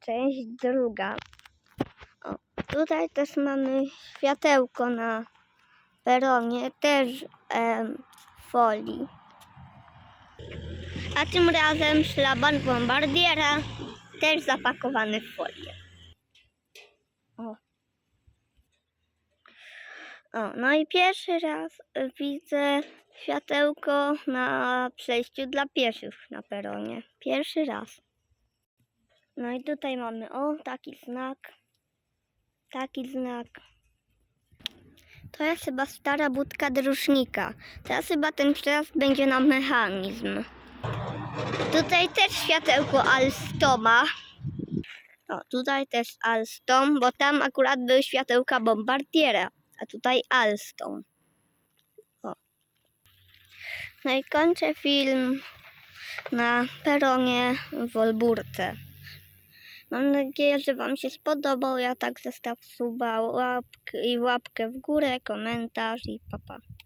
część druga. O, tutaj też mamy światełko na peronie, też em, folii. A tym razem szlaban bombardiera, też zapakowany w folię. O. O, no i pierwszy raz widzę światełko na przejściu dla pieszych na peronie. Pierwszy raz. No i tutaj mamy, o, taki znak. Taki znak. To jest chyba stara budka dróżnika. Teraz chyba ten przejazd będzie na mechanizm. Tutaj też światełko Alstoma. O, tutaj też Alstom, bo tam akurat były światełka Bombardiera, a tutaj Alstom. O. No i kończę film na peronie w Wolburce. Mam nadzieję, że Wam się spodobał. Ja tak zostaw suba łapk i łapkę w górę, komentarz i papa. Pa.